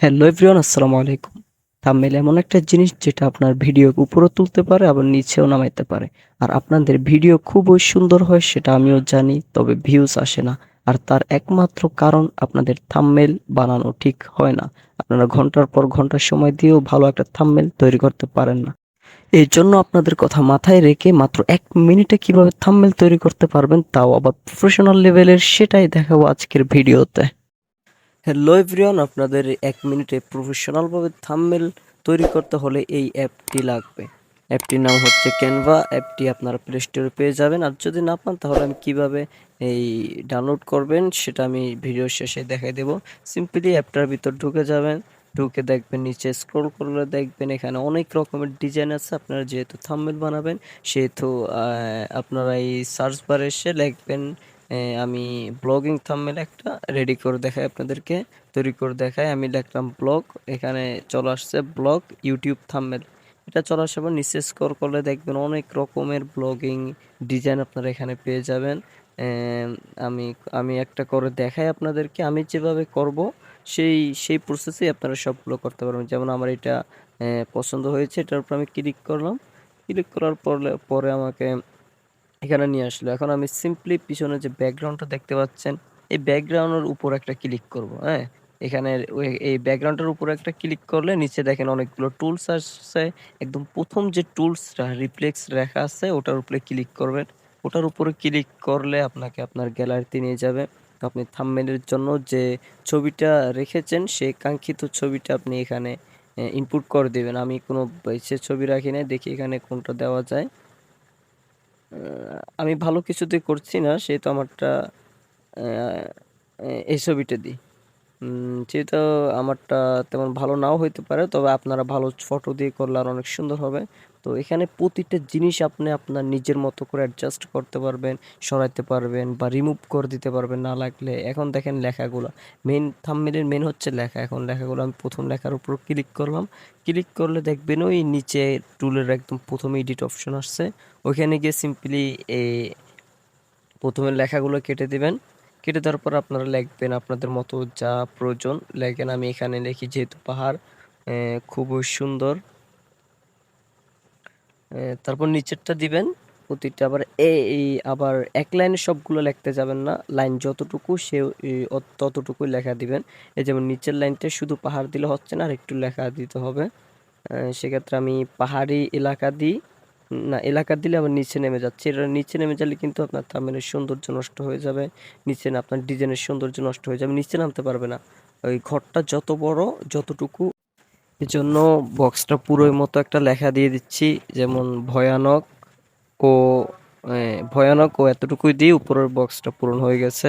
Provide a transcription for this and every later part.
Hello everyone, আসসালামু আলাইকুম। Thumbnail এমন একটা জিনিস যেটা আপনার ভিডিও উপরে তুলতে পারে, আবার নিচেও নামাইতে পারে। আর আপনাদের ভিডিও খুবই সুন্দর হয় সেটা আমিও জানি, তবে ভিউজ আসে না। আর তার একমাত্র কারণ আপনাদের থাম্বনেল বানানো ঠিক হয় না। আপনারা ঘণ্টার পর ঘণ্টা সময় দিয়েও ভালো একটা থাম্বনেল তৈরি করতে পারেন না। এই জন্য আপনাদের কথা মাথায় রেখে মাত্র এক মিনিটে কীভাবে থাম্বনেল তৈরি করতে পারবেন, তাও আবার প্রফেশনাল লেভেলের সেটাই দেখাবো আজকের ভিডিওতে। হ্যালো এভরিওয়ান, আপনাদের এক মিনিটে প্রফেশনালভাবে থাম্বনেল তৈরি করতে হলে এই অ্যাপটি লাগবে। অ্যাপটির নাম হচ্ছে ক্যানভা। অ্যাপটি আপনারা প্লে স্টোরে পেয়ে যাবেন। আর যদি না পান, তাহলে আমি কীভাবে এই ডাউনলোড করবেন, সেটা আমি ভিডিও শেষে দেখাই দেব। সিম্পলি অ্যাপটার ভিতর ঢুকে যাবেন। ঢুকে দেখবেন, নিচে স্ক্রল করলে দেখবেন এখানে অনেক রকমের ডিজাইন আছে। আপনারা যেহেতু থাম্বনেল বানাবেন, সেহেতু আপনারা এই সার্চ বারে এসে লিখবেন আমি ব্লগিং থাম্বনেল একটা রেডি করে দেখাই আপনাদেরকে, তৈরি করে দেখাই। আমি লিখলাম ব্লগ এখানে চলে আসছে ব্লগ ইউটিউব থাম্বনেল এটা চলে আসার পর নিচে স্কোর করলে দেখবেন অনেক রকমের ব্লগিং ডিজাইন আপনারা এখানে পেয়ে যাবেন। আমি আমি একটা করে দেখাই আপনাদেরকে। আমি যেভাবে করব, সেই সেই প্রসেসেই আপনারা সবগুলো করতে পারবেন। যেমন আমার এটা পছন্দ হয়েছে, এটার উপর আমি ক্লিক করলাম। ক্লিক করার পরে পরে আমাকে এখানে নিয়ে আসলো। এখন আমি সিম্পলি পিছনে যে ব্যাকগ্রাউন্ডটা দেখতে পাচ্ছেন, এই ব্যাকগ্রাউন্ডের উপর একটা ক্লিক করব হ্যাঁ? এখানে এই ব্যাকগ্রাউন্ডের উপর একটা ক্লিক করলে নিচে দেখেন অনেকগুলো টুলস আসছে। একদম প্রথম যে টুলসটা রিফ্লেক্স রেখা আছে, ওটার উপরে ক্লিক করবেন। ওটার উপরে ক্লিক করলে আপনাকে আপনার গ্যালারিতে নিয়ে যাবে। আপনি থাম্বনেলের জন্য যে ছবিটা রেখেছেন সেই কাঙ্ক্ষিত ছবিটা আপনি এখানে ইনপুট করে দেবেন। আমি কোনো, সে ছবি রাখি না দেখি এখানে কোনটা দেওয়া যায়। আমি ভালো কিছুতে করছি না সেহেতু আমারটা এই ছবিটা দিই। যেহেতু আমারটা তেমন ভালো নাও হইতে পারে, তবে আপনারা ভালো ফটো দিয়ে করলে আর অনেক সুন্দর হবে। তো এখানে প্রতিটা জিনিস আপনি আপনার নিজের মতো করে অ্যাডজাস্ট করতে পারবেন, সরাইতে পারবেন বা রিমুভ করে দিতে পারবেন না লাগলে। এখন দেখেন লেখাগুলো। মেন থাম্বনেলের মেন হচ্ছে লেখা। এখন লেখাগুলো আমি প্রথম লেখার উপর ক্লিক করলাম। ক্লিক করলে দেখবেন ওই নিচে টুলের একদম প্রথমে এডিট অপশন আসছে। ওইখানে গিয়ে সিম্পলি এই প্রথমে লেখাগুলো কেটে দিবেন। কেটে দেওয়ার পর আপনারা লিখবেন আপনাদের মতো যা প্রয়োজন। লেখেন, আমি এখানে লিখি, যেহেতু পাহাড় খুবই সুন্দর। তারপর নিচেরটা দিবেন, প্রতিটা আবার এই আবার এক লাইনে সবগুলো লিখতে যাবেন না। লাইন যতটুকু, সে ততটুকুই লেখা দিবেন। এই যেমন নিচের লাইনটা শুধু পাহাড় দিলে হচ্ছে না আর একটু লেখা দিতে হবে। সেক্ষেত্রে আমি পাহাড়ি এলাকা দিই। না, এলাকা দিলে আবার নিচে নেমে যাচ্ছে। এটা নিচে নেমে গেলে কিন্তু আপনার থামের সৌন্দর্য নষ্ট হয়ে যাবে। নিচে আপনার ডিজাইনের সৌন্দর্য নষ্ট হয়ে যাবে। নিচে নামতে পারবে না। ওই ঘরটা যত বড়, যতটুকু, এজন্য বক্সটা পুরোই মতো একটা লেখা দিয়ে দিচ্ছি। যেমন ভয়ানক ও ভয়ানক ও এতটুকুই দিয়ে উপরের বক্সটা পূরণ হয়ে গেছে।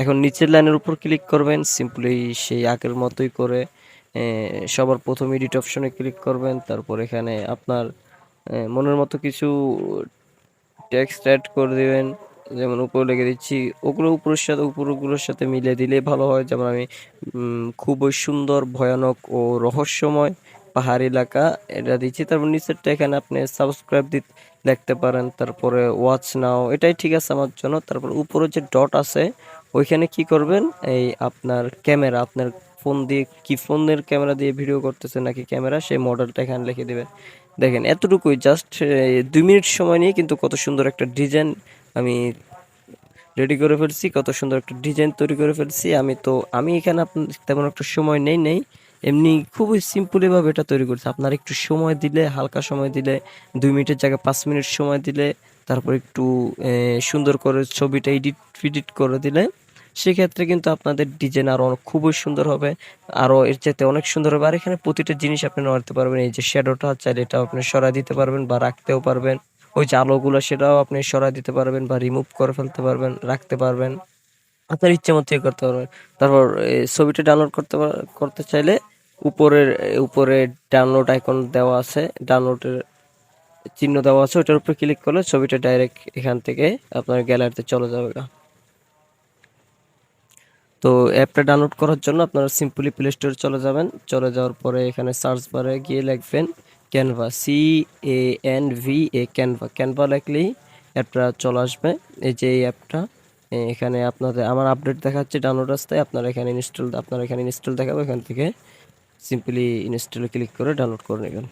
এখন নিচের লাইনের উপর ক্লিক করবেন। সিম্পলি সেই আগের মতোই করে সবার প্রথম এডিট অপশনে ক্লিক করবেন। তারপর এখানে আপনার মনের মতো কিছু টেক্সট অ্যাড করে দেবেন। যেমন উপরে লিখে দিচ্ছি, ওগুলো উপরের সাথে, উপরগুলোর সাথে মিলে দিলে ভালো হয়। যেমন আমি খুবই সুন্দর, ভয়ানক ও রহস্যময় পাহাড়ি এলাকা। এটা দিচ্ছি। তারপর নিচেরটা এখানে আপনি সাবস্ক্রাইব দিতে লিখতে পারেন। তারপরে ওয়াচ নাও এটাই ঠিক আছে আমার জন্য। তারপর উপরে যে ডট আছে, ওইখানে কি করবেন? এই আপনার ক্যামেরা আপনার ফোন দিয়ে কি ফোনের ক্যামেরা দিয়ে ভিডিও করতেছে নাকি ক্যামেরা, সেই মডেলটা এখানে লিখে দেবেন দেখেন, এতটুকুই জাস্ট দুই মিনিট সময় নিয়ে কিন্তু কত সুন্দর একটা ডিজাইন আমি রেডি করে ফেলছি, কত সুন্দর একটা ডিজাইন তৈরি করে ফেলছি। আমি তো, আমি এখানে আপনার তেমন একটা সময় নেই নেই। এমনি খুবই সিম্পলিভাবে এটা তৈরি করছি। আপনার একটু সময় দিলে, হালকা সময় দিলে, দুই মিনিটের জায়গায় পাঁচ মিনিট সময় দিলে, তারপর একটু সুন্দর করে ছবিটা এডিট ফিডিট করে দিলে সেক্ষেত্রে কিন্তু আপনাদের ডিজাইন আরও খুবই সুন্দর হবে। আরও এর চাইতে অনেক সুন্দর হবে। আর এখানে প্রতিটা জিনিস আপনি নাড়তে পারবেন। এই যে শ্যাডোটা চাইলে এটাও আপনি সরাই দিতে পারবেন বা রাখতেও পারবেন। ওই যে আলোগুলো সেটাও আপনি সরাই দিতে পারবেন বা রিমুভ করে ফেলতে পারবেন, রাখতে পারবেন। আপনার ইচ্ছে মতো করতে পারবেন। তারপর ছবিটা ডাউনলোড করতে করতে চাইলে উপরের, উপরে ডাউনলোড আইকন দেওয়া আছে। ডাউনলোডের চিহ্ন দেওয়া আছে। ওটার উপরে ক্লিক করলে ছবিটা ডাইরেক্ট এখান থেকে আপনার গ্যালারিতে চলে যাবে। তো অ্যাপটা ডাউনলোড করার জন্য আপনারা সিম্পলি প্লে স্টোরে চলে যাবেন। চলে যাওয়ার পরে এখানে সার্চ বারে গিয়ে লিখবেন Canva C A N V A Canva Canva লিখলেই অ্যাপটা চলে আসবে। এই যে এই অ্যাপটা এখানে আপনাদের, আমার আপডেট দেখাচ্ছে ডাউনলোড আসতে আপনারা এখানে ইনস্টল আপনারা এখানে ইনস্টল দেখাবো, এখান থেকে সিম্পলি ইনস্টলে ক্লিক করে ডাউনলোড করে নেবেন।